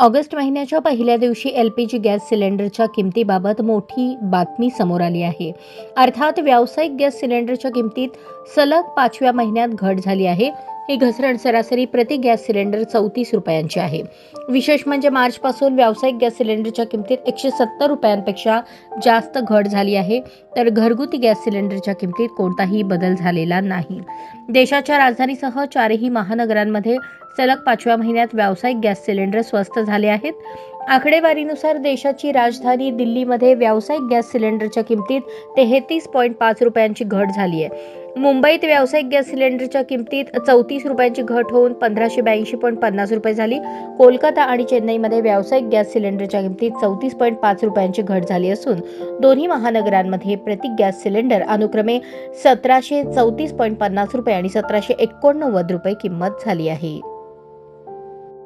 August महिन्याच्या पहिल्या दिवशी एल पी जी गॅस सिलेंडरच्या किमतीबाबत मोठी बातमी समोर आली आहे. अर्थात व्यावसायिक गॅस सिलेंडरच्या किमतीत सलग पाचव्या महिन्यात घट झाली आहे. ही घसरण सरासरी प्रति गॅस सिलेंडर चौतीस रुपयांची आहे. विशेष म्हणजे मार्चपासून व्यावसायिक गॅस सिलेंडरच्या किमतीत एकशे सत्तर रुपयांपेक्षा जास्त घट झाली आहे. तर घरगुती गॅस सिलेंडरच्या किमतीत कोणताही बदल झालेला नाही. देशाच्या राजधानीसह चारही महानगरांमध्ये सलग पाचव्या महिन्यात व्यावसायिक गॅस सिलेंडर स्वस्त झाले आहेत. आकडेवारीनुसार देशाची राजधानी दिल्लीमध्ये व्यावसायिक गॅस सिलेंडरच्या किमतीत तेहतीस पॉईंट पाच रुपयांची घट झाली आहे मुंबईत व्यावसायिक गॅस सिलेंडरच्या किमतीत चौतीस रुपयांची घट होऊन पंधराशे ब्याऐंशी पॉईंट पन्नास रुपये झाली. कोलकाता आणि चेन्नईमध्ये व्यावसायिक गॅस सिलेंडरच्या किमतीत चौतीस पॉईंट पाच रुपयांची घट झाली असून दोन्ही महानगरांमध्ये प्रति गॅस सिलेंडर अनुक्रमे सतराशे चौतीस पॉईंट पन्नास रुपये आणि सतराशे एकोणनव्वद रुपये किंमत झाली आहे.